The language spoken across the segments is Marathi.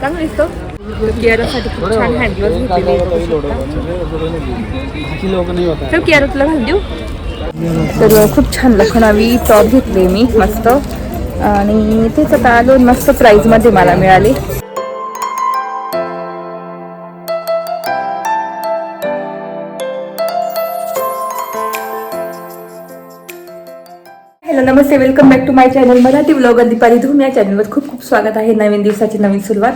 चांगला दिसतो कियारासाठी खूप छान घेतलेले तर कियारा तुला घालून देऊ. तर खूप छान लखनवी टॉप घेतले मी मस्त. आणि तेच आता आलो मस्त प्राईजमध्ये मला मिळाले. नमस्ते welcome back to my channel Marathi blogger Deepali Dhoom. या चॅनलवर खूप खूप स्वागत आहे नवीन दिवसाची नवीन सुरुवात.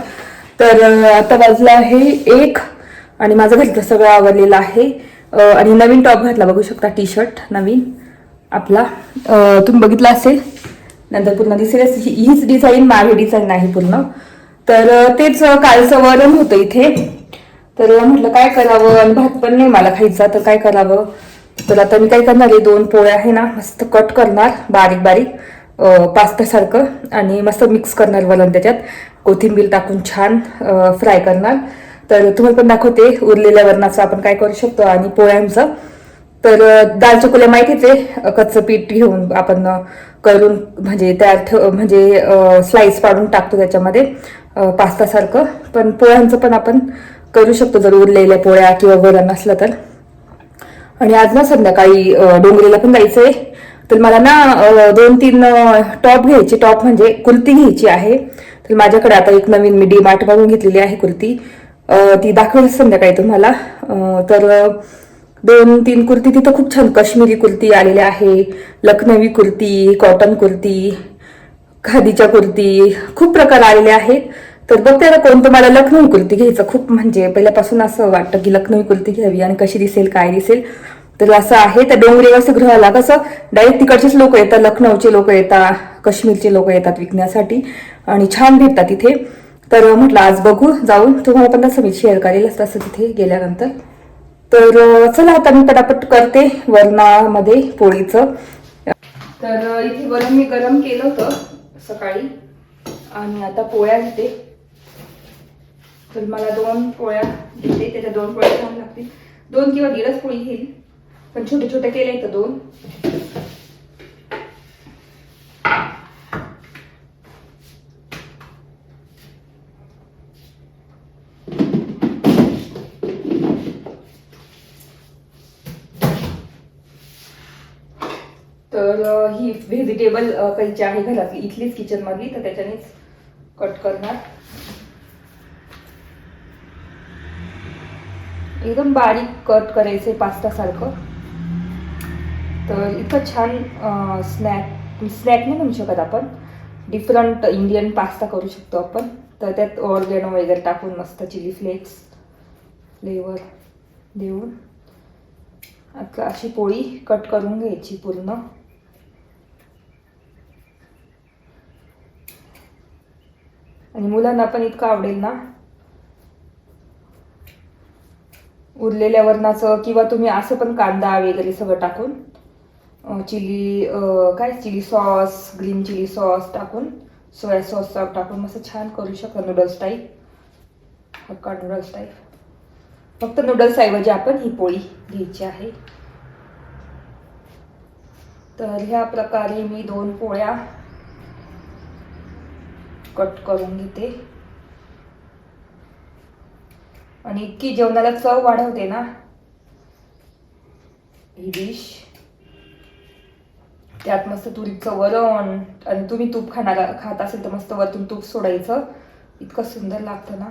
तर आता वाजला आहे एक आणि माझं घरचं सगळं आवडलेलं आहे. आणि नवीन टॉप घातला बघू शकता टी शर्ट नवीन. आपला तुम्ही बघितला असेल. नंतर पूर्ण दिसेलच ही- हीच डिझाईन मागे डिझाईन आहे पूर्ण. तर तेच कालचं वरण होतं इथे. तर म्हटलं काय करावं? आणि भात पण नाही मला खायचा तर काय करावं? तर आता मी काय करणार आहे दोन पोळ्या आहे ना मस्त कट करणार बारीक बारीक पास्तासारखं पास्त्यासारखं आणि मस्त मिक्स करणार वलन त्याच्यात. कोथिंबीर टाकून छान फ्राय करणार. तर तुम्हाला पण दाखवते उरलेल्या वरणाचं आपण काय करू शकतो आणि पोळ्यांचं. तर दाल चकोल्या माहितीच आहे कच्चं पीठ घेऊन आपण करून म्हणजे तयार ठेव म्हणजे स्लाइस पाडून टाकतो त्याच्यामध्ये पास्तासारखं. पण पोळ्यांचं पण आपण करू शकतो जर उरलेल्या पोळ्या किंवा वरण असलं तर. आणि आज ना संध्याकाळी डोंगरीला पण जायचंय. तर मला ना दोन तीन टॉप घ्यायचे. टॉप म्हणजे कुर्ती घ्यायची आहे. तर माझ्याकडे आता एक नवीन मी डी मार्ट मधून घेतलेली आहे कुर्ती. ती दाखवेल संध्याकाळी तुम्हाला. तर दोन तीन कुर्ती. तिथं खूप छान काश्मीरी कुर्ती आलेल्या आहे. लखनवी कुर्ती कॉटन कुर्ती खादीच्या कुर्ती. खूप प्रकार आलेले आहेत. तर बघते आता कोणतं मला लखनवी कुर्ती घ्यायचं. खूप म्हणजे पहिल्यापासून असं वाटतं की लखनवी कुर्ती घ्यावी आणि कशी दिसेल काय दिसेल. तर असं आहे त्या डोंगरी वसतिगृहाला कसं डायरेक्ट तिकडचेच लोक येतात लखनौचे लोक येतात काश्मीरचे लोक येतात विकण्यासाठी आणि छान भेटतात तिथे. तर म्हटलं आज बघू जाऊन तुम्हाला पण तसं मी शेअर करेलच तसं तिथे गेल्यानंतर. तर चला आता मी पटापट करते वरणामध्ये पोळीचं. तर इथे वरण मी गरम केलं होतं सकाळी. आणि आता पोळ्या घेते. तर मला दोन पोळ्या घेते त्याच्या दोन पोळ्या छान लागतील. दोन किंवा दीडच पोळी घेईल. पण छोटे छोटे केले तर दोन. तर ही व्हेजिटेबल कैची आहे घरातली. इथलीच किचनमधली तर त्याच्यानेच कट करणार. एकदम बारीक कट करायचे आहे पास्तासारखं. तर इतकं छान स्नॅक स्नॅक नाही म्हणू शकत आपण. डिफरंट इंडियन पास्ता करू शकतो आपण. तर त्यात ऑर्गॅनो वगैरे टाकून मस्त चिली फ्लेक्स फ्लेवर देऊन. आता अशी पोळी कट करून घ्यायची पूर्ण. आणि मुलांना पण इतकं आवडेल ना? उरलेल्या वरणाचं किंवा तुम्ही असं पण कांदा वगैरे सगळं टाकून चिली काय chilli sauce green chilli sauce टाकून सोया सॉस टाकून मस्त छान करू शकता noodles type hakka noodles type फक्त नूडल्स ऐवजी आपण ही पोळी घ्यायची आहे. तर ह्या प्रकारे मी दोन पोळ्या कट करून घेते. आणि इतकी जेवणाला चव वाढवते ना. ही डिश त्यात मस्त तुरीचं वरण आणि तुम्ही तूप खाणार खात असेल तर मस्त वरतून तूप सोडायचं. इतकं सुंदर लागतं ना.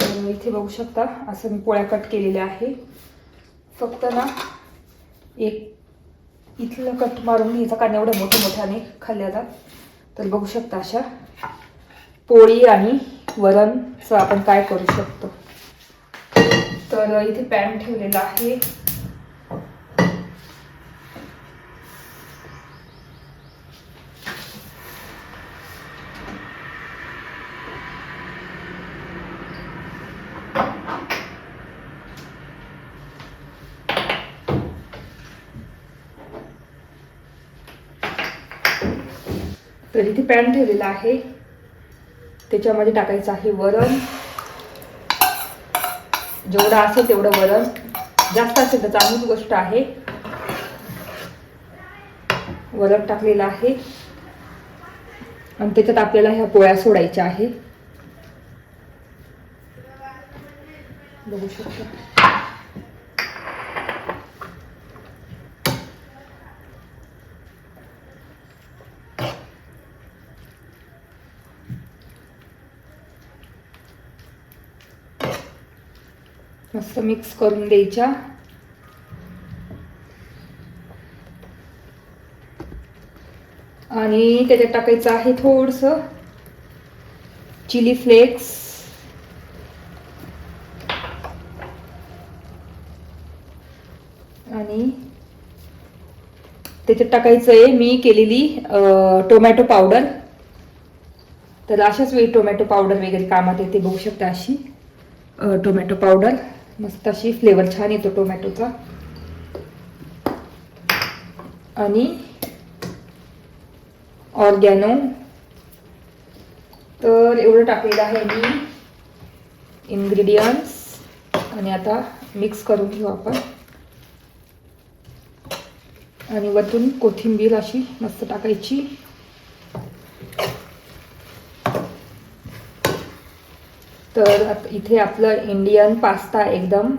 तर इथे बघू शकता असं मी पोळ्या कट केलेल्या आहे. फक्त ना एक इथलं कट मारून घ्यायचा. कारण एवढ्या मोठ्या मोठ्याने खाल्ल्या जात तर बघू शकता अशा. पोळी आणि वरणचं आपण काय करू शकतो. तर इथे पॅन ठेवलेला आहे तर इथे पॅन ठेवलेला आहे. त्याच्यामध्ये टाकायचं आहे वरण. जेवढं असेल तेवढं वरण. जास्त असेल तर चांगलीच गोष्ट आहे. वरण टाकलेलं आहे. आणि त्याच्यात आपल्याला ह्या पोळ्या सोडायच्या आहे. बघू शकतो. मस्त मिक्स करून द्यायच्या. आणि त्याच्यात टाकायचं आहे थोडस चिली फ्लेक्स आणि त्याच्यात टाकायचं आहे मी केलेली अं, टोमॅटो पावडर तर अशाच वेळी टोमॅटो पावडर वगैरे कामात येते बघू शकता अशी टोमॅटो पावडर मस्त अशी फ्लेवर छान येतो टोमॅटोचा. आणि ऑर्गॅनो. तर एवढं टाकलेलं आहे मी. इन्ग्रेडियंट्स आणि आता मिक्स करून घेऊ आपण. आणि वरतून कोथिंबीर अशी मस्त टाकायची. तर इथे आपलं इंडियन पास्ता एकदम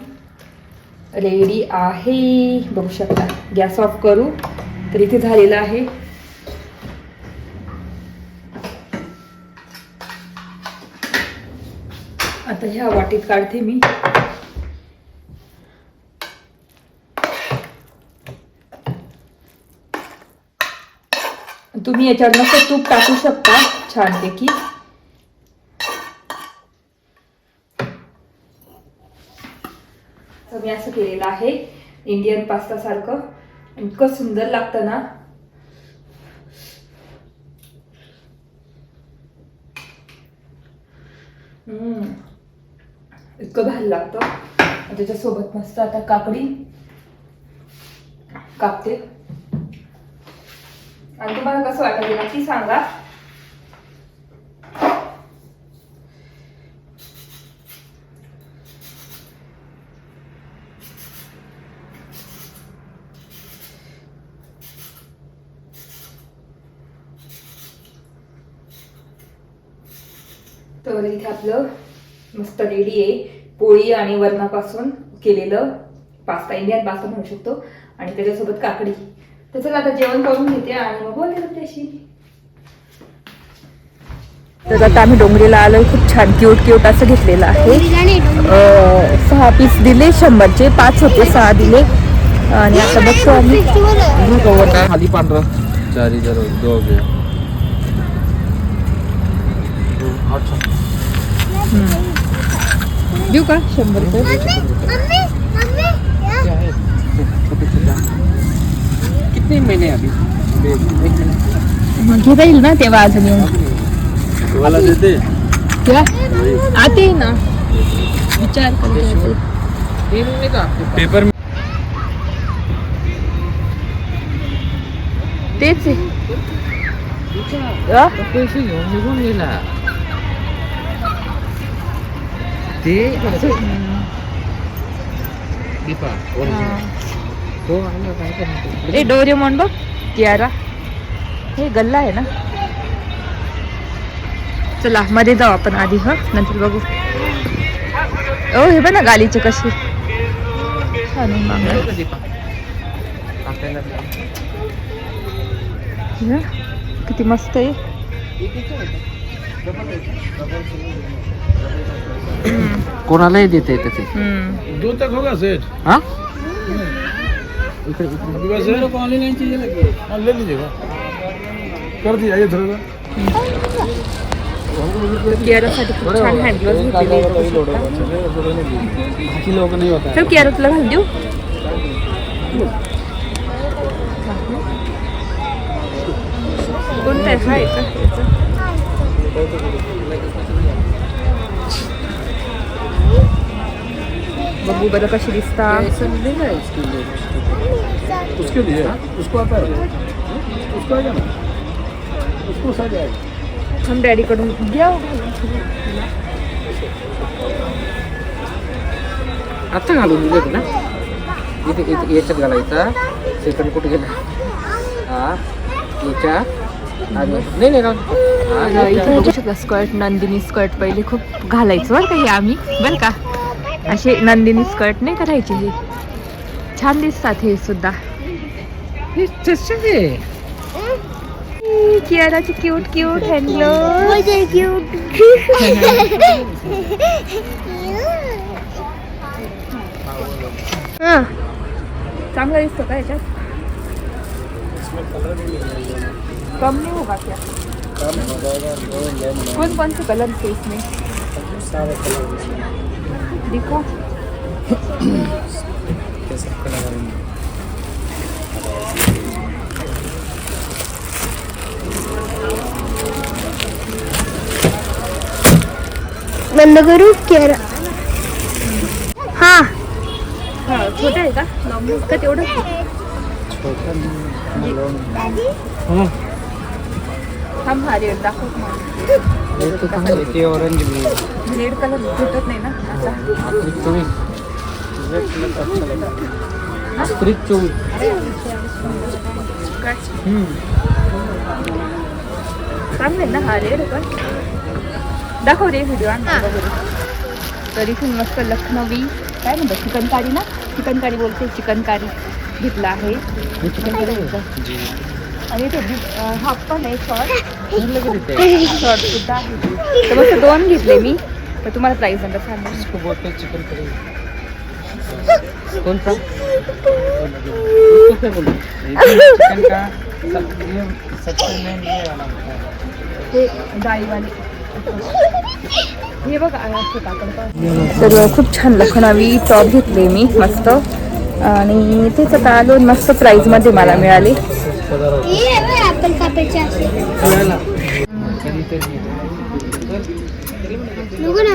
रेडी आहे. बघू शकता. गॅस ऑफ करू. तर इथे झालेलं आहे. आता ह्या वाटीत काढते मी. तुम्ही याच्यावर नको तूप टाकू शकता छानपैकी. मी असं केलेलं आहे. इंडियन पास्ता सारखं. इतकं सुंदर लागतं ना. हम्म. इतकं भारी लागतं. त्याच्यासोबत मस्त आता काकडी कापते. आणि तुम्हाला कसं वाटत नक्की सांगा. तर इथे आपलं मस्त रेडी आहे. पोळी आणि वरणापासून केलेलं पास्ता. इंडियन पास्ता म्हणू शकतो. आणि त्याच्यासोबत काकडी. तर चला आता जेवण करून घेते आणि मग बोलते तुमच्याशी. तर आता आम्ही डोंगरीला आलोय. खूप छान क्यूट क्यूट असं घेतलेलं आहे. सहा पीस दिले शंभरचे. पाच होते सहा दिले. आणि आता बघतो आम्ही. खाली पांढरं. चारी देऊ का? शंभर रुपये? है कितने महीने अभी? महीने घेता येईल ना तेव्हा अजून येऊन वाला देते? क्या आते ना. विचार पेपर तेच आहे? पैसे घेऊन निघून गेला. ते ए डोरेमॉन बघ कियारा. हे गल्ला आहे ना? चला मध्ये जाऊ आपण आधी ह? नंतर बघू. ओ हे बघ ना गालीचे कसे. हे, किती मस्त आहे. कोणालाही देते त्याचे हम्म. दो तक होगा सेठ हा? आपके पास है ऑनलाइन चीजें लगी हाँ ले लीजिएगा कर दिया ये थोड़ा कियारासाठी खूप छान हँडग्लोव्स घेतलेले आहेत बघू शकता. बाकी लोग नहीं होता. चल कियारा तुला घाल देऊ. कोणता आहे? हा याचा? बघू बरं कशी दिसता. उसके लिए उसको आता है उसको आ जाना उसको सा जाएगा हम डॅडी कडून घ्या. आता घालून देत ना. इथे इथे याच्यात घालायचा. सेकंड कुठे गेला? हा याच्यात आणि नाही नाही. हा, इथे. बघू शकता स्कर्ट नंदिनी स्कर्ट पहिले खूप घालायचं बरं का हे आम्ही. बरं का? असे नंदिनी स्कर्ट नाही करायचे हे? छान दिसतात हे सुद्धा. हे. कियाराची क्यूट क्यूट हॅलो चांगला दिसतो का याच्यात? कम नहीं होगा क्या कौन कौन से कलर थे इसमें दिखो बंद करू केरा हा हा छोटे आहे का लॉंग का तेवढं हं. थांब हा रेड दाखव हे. ते ऑरेंज बी. रेड कलर भेटत नाही ना? आता आपली चोवीस. स्त्री चोवीस. चांगलं आहे ना हा रेड पण दाखव रे व्हिडिओ तर इथून मस्त लखनवी. काय म्हणतात चिकन कारी ना? चिकन कारी बोलते चिकन कारी घेतला आहे. हे चिकन करी आहे. आणि इथे हाफ पण आहे शॉर्ट. शॉर्ट सुद्धा आहे. तर मस्त दोन घेतले मी. तर तुम्हाला प्राईस नंतर हैं चिकन करी. बोलते हैं? चिकन का? डाळीवाले. हे बघ तर खूप छान लखनवी टॉप घेतले मी मस्त. आणि तेच आता आलो आणि मस्त प्राईजमध्ये मला मिळाले. आपण कापायचे असे. नको ना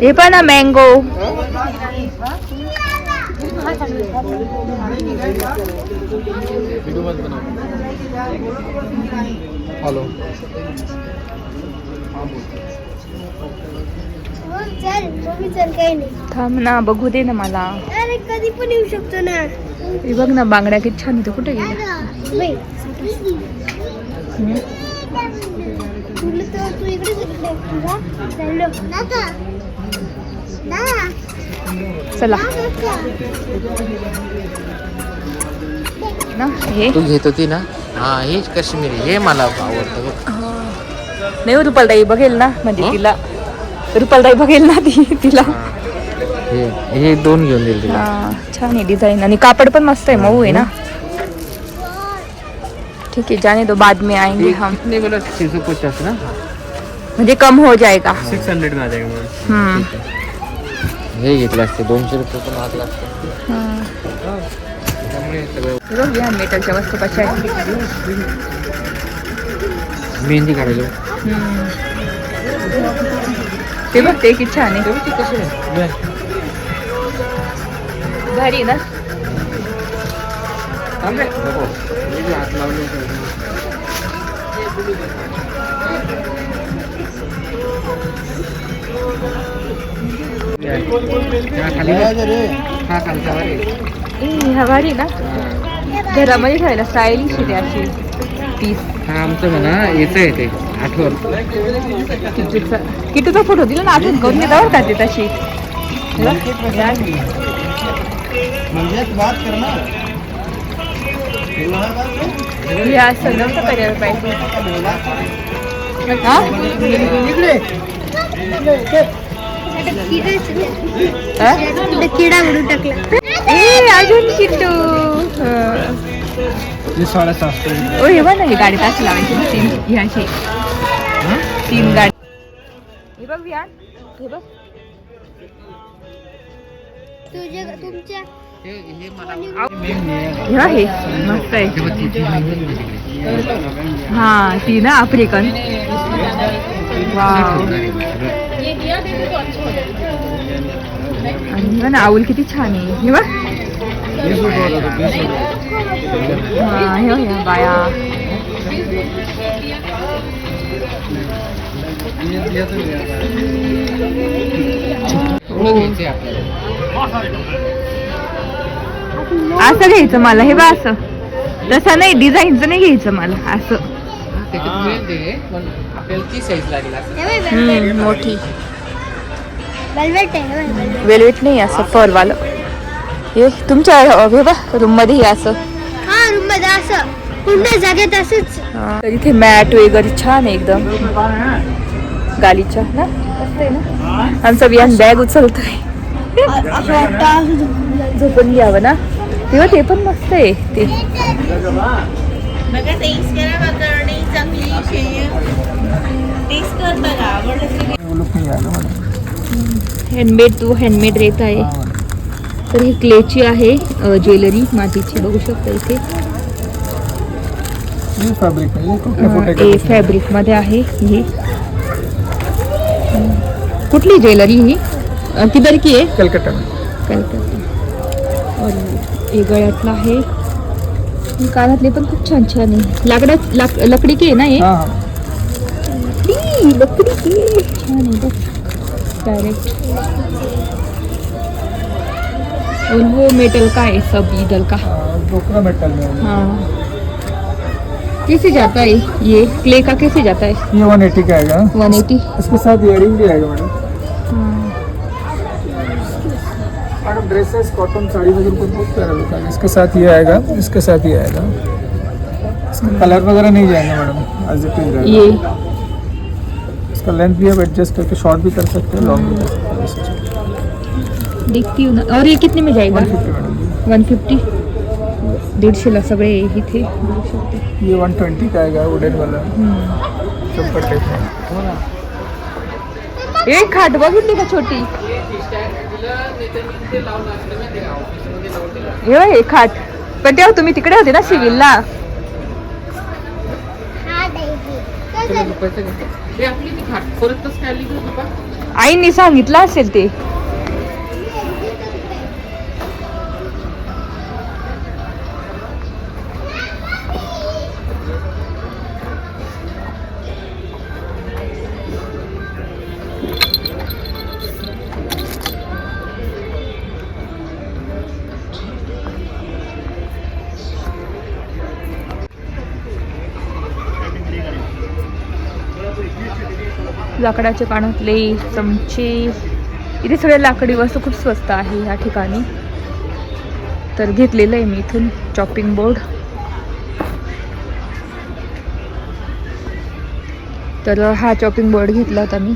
हे पण ना मँगो हॅलो थांब ना बघू दे ना मला. अरे कधी पण येऊ शकतो ना. हे बघ ना बांगड्या किती छान होते कुठे तू. चाललो. चला. ना हे? तू घेत होती ना? हा हेच काश्मीरी हे मला आवडतं. नाही हो, रुपालताई बघेल ना म्हणजे हं? तिला. रुपालताई बघेल ना ती तिला. हे. हे दोन घेऊन तिला. हा छान आहे डिझाईन आणि कापड पण मस्त आहे मऊ आहे ना? ठीक है जाने दो बाद में आएंगे हम. कितने बोला छः सौ पचास ना? म्हणजे कम हो जाएगा. सिक्स हंड्रेड में आ जाएगा मैम हम्म. हे घेतलं असते दोनशे रुपये पण आग लागते. त्यामुळे सगळं हे. बघ या मेटलच्या वस्तू कशा आहेत. मेहंदी काढायला. हम्म. ते बघ ते किती छान आहे. भारी आहे ना? थांब रे. नको. हे जे हात लावले होते. हा, खाली बघ. हा खालचा वर आहे. ए, हा भारी आहे ना? घरामध्ये ठेवायला स्टाईलिश आहे ते अशी. पीस हा आमचं म्हणा याचं आहे ते. आठवण. किटूचा किटूचा फोटो दिला ना आठवण करून बरं का ते तशी. करायला पाहिजे. हा? किडा म्हणून टाकला ए अजून किट्टू. हं. ये साढ़े सात सौ ओ हे बघ ना ही गाडी तास लावायची ना तीन ही गाडी हे बघ विहान हे बघ. तुझ्या तुमच्या. हे हे हे हे मस्त आहे. हा ती ना आफ्रिकन. वाव. आणि ना आऊल किती छान आहे. हे बघ. हा हे बाया. असं घ्यायचं मला हे बा असं. तसं नाही डिझाईनचं नाही घ्यायचं मला असं. हे मोठी. हे. वेलवेट नाही असं फरवालं हे तुमच्या हे बा रूममध्ये हे असं. हा रूममध्ये असं. पूर्ण जागेत असंच. तर इथे मॅट वगैरे छान आहे एकदम. गालीच्या ना? आमचा बियान बॅग उचलतोय. झोपून घ्यावं ना? तेव्हा ते पण मस्त आहे ते. हँडमेड तो हँडमेड रेत आहे. तर ही क्लेची आहे ज्वेलरी मातीची बघू शकता इथे. फैब्रिक में ये टूटे अं, फूटे फॅब्रिकमध्ये आहे. ही. कुठली ज्वेलरी ही? किधर की आहे? कलकत्ता. कलकत्ता. और हे गळ्यातलं आहे. कानातले पण खूप छान छान आहे. लाकडा लाक, लकडी की आहे ना हे? लकडी लकडी की. छान आहे बघ. डायरेक्ट और वो मेटल का है सब इधर का. मेटल में है। कैसे जाता है? ये क्ले का कैसे जाता है? ये वन एटी का आएगा। 180 इसके साथ इयरिंग भी आएगा madam. Madam dresses cotton sari वगैरह को बहुत प्यारा लुक आएगा इसके साथ ये आएगा इसके साथ ये आएगा। इसका कलर वगैरह नहीं जाएँगे मैडम एज इट इज़ ये। इसका लेंथ भी आप एडजस्ट करके शॉर्ट भी कर सकते हैं लॉन्ग भी कर सकते हैं। देखती हूँ ना। और ये कितने में जाएगा? 150 मैडम। वन फिफ्टी दीडशेला सगळे इथे बघू शकते ये 120 का आएगा वुडन वाला चप्पल टाइप में हो ना एक खाट बघितली का छोटी. हे स्टँड दिलं नाही तर मी तिथे लावलं असलं माहिती का ऑफिसमध्ये लावून दिलं हे बघ, हे खाट पण तेव्हा तुम्ही तिकडे होते ना सिव्हिलला हा काय आईंनी सांगितलं असेल ते. लाकडाचे कानातले चमचे. इथे सगळे लाकडी वस्तू खूप स्वस्त आहे या ठिकाणी. तर घेतलेलं आहे मी इथून चॉपिंग बोर्ड तर हा चॉपिंग बोर्ड घेतला होता मी.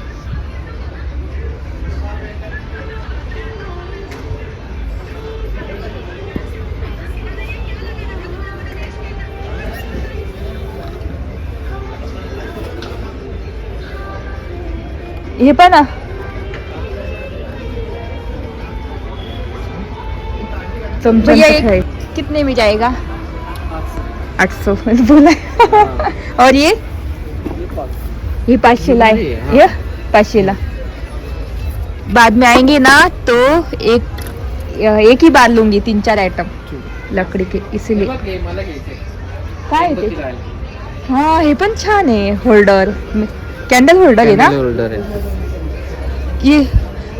हे पण ना. चमचा कितने में जाएगा? आठ सौ बोला. और ये? ये पाचशेला आहे. हाँ। ये? पाचशेला. बाद में आएंगे ना तो एक एक ही बार लूंगी तीन चार आइटम लकड़ी के इसीलिए. हे काय ते? हा हे पण छान आहे होल्डर कॅन्डल होल्डर आहे ना? आहे. ये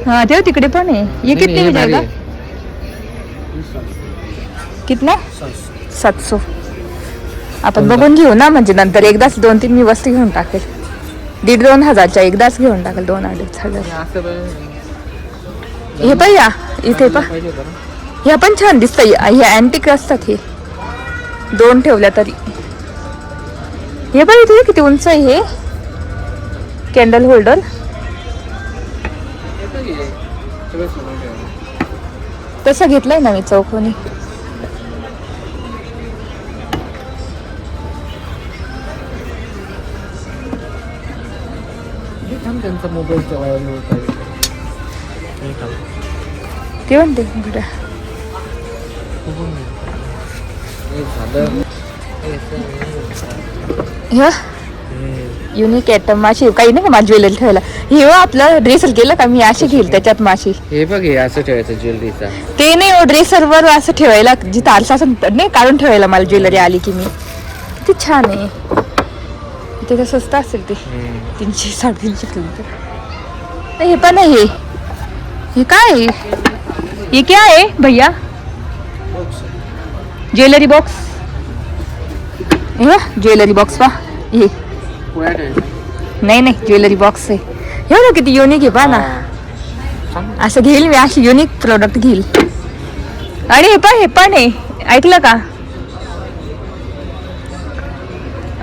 हा तेव्हा तिकडे पण आहे. ये कितने नाही, में जाएगा. कितना? सातशो. आपण बघून घेऊ ना म्हणजे नंतर एकदाच दोन तीन मी वस्तू घेऊन टाकेल. दीड दोन हजारच्या एकदाच घेऊन टाकेल दोन अडीच हजार. हे पण या इथे पण? ह्या पण छान दिसतंय. हे अँटिक असतात हे. दोन ठेवल्या तरी. हे पण इथे किती उंच आहे हे? Candle holder. तसं घेतलंय ना मी चौकोनी. ते म्हणते इकडे. युनिक आयटम माशी काही नाही का माझ्या ज्वेलरी ठेवायला? हे हो आपलं ड्रेसर केलं का? मी असे घेईल त्याच्यात माशी. हे बघ हे असं ठेवायचं ज्वेलरीचा ते नाही हो ड्रेसर वर असं ठेवायला. जिथं आरसा असं नाही काढून ठेवायला मला ज्वेलरी आली की मी. किती छान आहे. तिथे स्वस्त असेल ते. तीनशे साडेतीनशे किलोमीटर. नाही, हे पण आहे. हे काय आहे? ये क्या है भैया? ज्वेलरी बॉक्स हे ज्वेलरी बॉक्स पा हे. नाही नाही ज्वेलरी बॉक्स आहे. हे ना किती युनिक आहे पहा ना. असं घेईल मी अशी युनिक प्रोडक्ट घेईल. आणि हे पण हे पण आहे. ऐकलं का?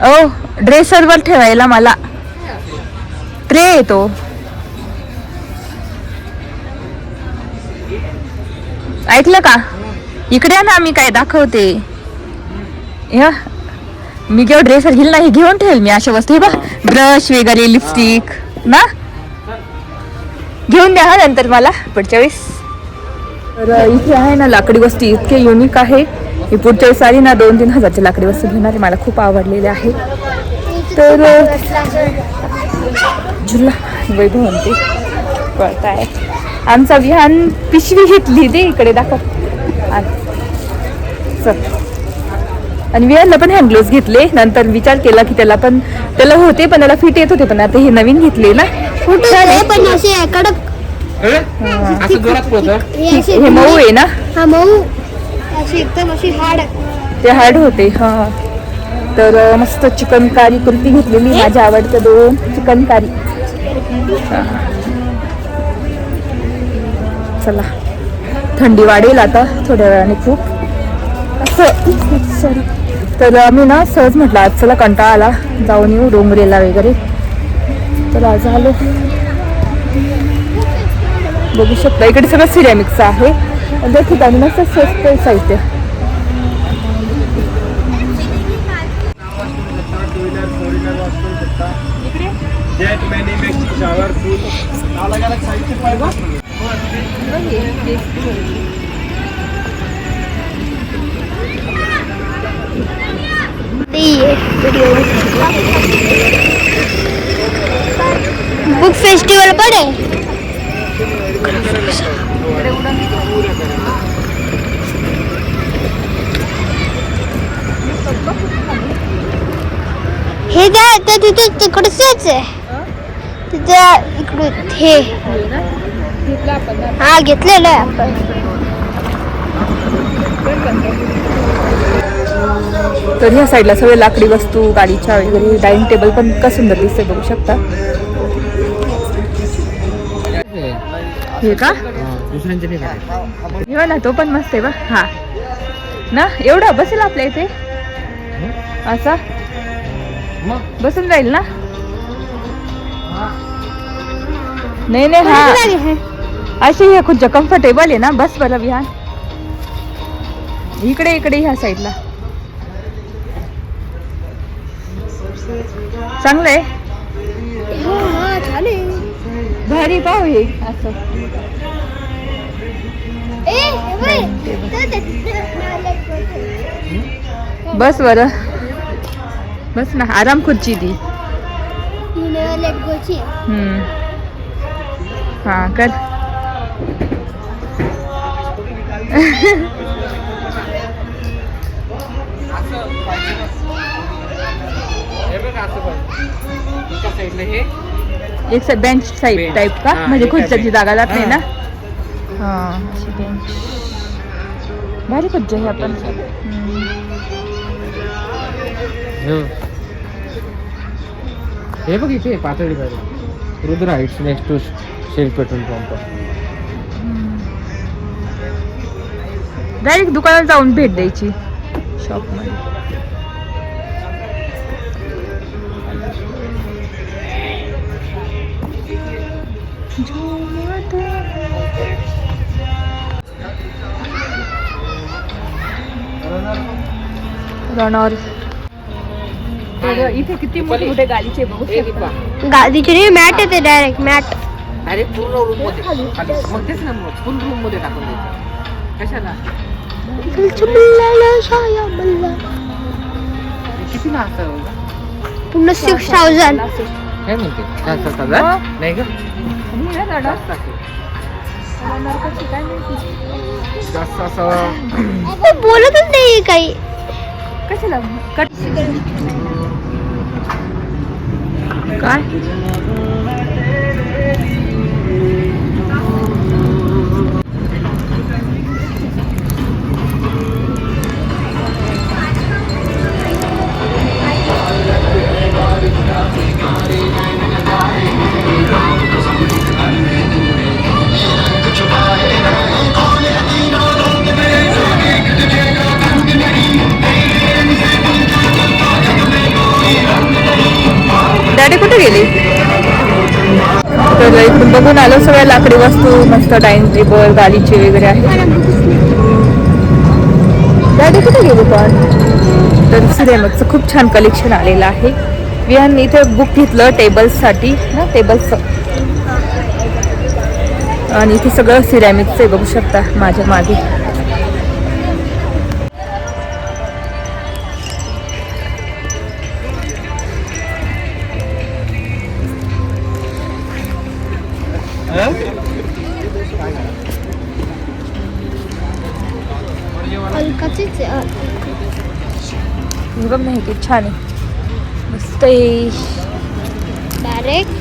ओ ड्रेसरवर ठेवायला मला. ट्रे येतो ऐकलं का? इकडे ना मी काय दाखवते. मी केव्हा ड्रेसर घेईल ना हे घेऊन ठेवेल मी अशा वस्तू हे बघ ब्रश वगैरे लिपस्टिक ना? घेऊन द्या हा नंतर मला पुढच्या वेळेस. तर इथे आहे ना लाकडी वस्तू इतके युनिक आहे. मी पुढच्या वेळेस आली ना दोन तीन हजारची लाकडी वस्तू घेणार आहे मला खूप आवडलेले आहे. तर झुला वैभव म्हणते. आहे आमचा विहान पिशवी घेतली ते इकडे दाखव. चल. आणि विहानला पण हँड ग्लोव्स घेतले. नंतर विचार केला की त्याला पण त्याला होते पण त्याला फिट येत होते पण आता हे नवीन घेतले ना. पण असे कडक हे. असे हे मऊ आहे ना? हा मऊ. अशी एकदम अशी हाड ते हार्ड होते हा. तर मस्त चिकन कारी कुर्ती घेतलेली माझ्या आवडतं दोन चिकन कारी. चला. थंडी वाढेल आता थोड्या वेळाने खूप. असं. सॉरी तर आम्ही ना सहज म्हटलं आज चला कंटाळा आला जाऊन येऊ डोंगरेला वगैरे. तर आज आलो. बघू शकता इकडे सगळं सिरॅमिक्स आहे. आणि त्या ठिकाणी ना स्वस्त आहे साहित्य बुक फेस्टिवल पण आहे हे काय तर तिथे तिकडचेच आहे. तिथे इकडे हे. हा घेतलेलं आहे आपण. तर ह्या साईडला सगळे लाकडी वस्तू गाडीच्या वगैरे डायनिंग टेबल पण का सुंदर दिसते बघू शकता. हे का? हे ना तो पण मस्त आहे बा हा. ना एवढा? बसेल आपल्या इथे? असा? मग बसून जाईल ना? नाही नाही हा. अशी हे खुर्च्या कम्फर्टेबल आहे ना? बस बरं विहान इकडे इकडे ह्या साईडला चांगलं आहे भारी पाहू हे असं. बस बरं. बस ना आराम खुर्ची ती हा कर. असं पण एका साईडला हे एक side bench side Bench. Type का हा, म्हणजे खुर्च्याची bench. जागा जात नाही ना हा. अशी बेंच भारी खुर्च्या हे आपण. हो. हे बघ इथे पातळी पाहिजे Rudra heights next to Shell petrol pump direct दुकानात जाऊन भेट द्यायची शॉपमध्ये तर इथे किती मोठे मोठे गाडीचे बघू शकता. दीपा गादीची नाही मॅट येते डायरेक्ट मॅट. अरे पूर्ण रूममध्ये. खाली. मग तेच ना मग फुल रूममध्ये टाकून द्यायचं कशाला? किती ना असं? पूर्ण सिक्स थाउजंड काय म्हणते जास्त हजार हा. नाही का आणि हे रनॉर जास्त असेल. रनॉर कशी काय माहिती जास्त असं बोलतच नाही काही कशाला कट काय तर इकडून बघून आलो. सगळ्या लाकडी वस्तू मस्त डायनिंग टेबल गालीचे वगैरे आहे डॅडी कुठे गेली पण? तर सिरेमकचं खूप छान कलेक्शन आलेलं आहे. विहान इथे बुक घेतलं टेबल्ससाठी ना टेबल्स आणि इथे सगळं सिरॅमिकचं आहे बघू शकता माझ्या मागे. हलकाचीच आहे. बघ नाही छान आहे. मस्त आहे. डायरेक्ट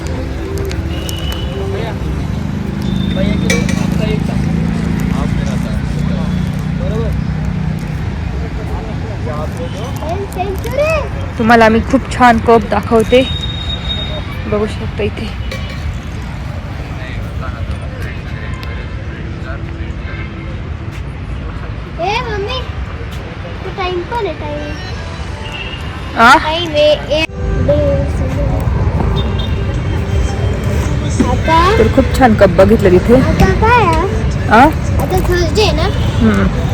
तुम्हाला मी खूप छान कप दाखवते. बघू शकता इथे ए मम्मी तो आता? तर खूप छान कप बघितलं तिथे. आता काय आता थर्सडे ना? हम्म.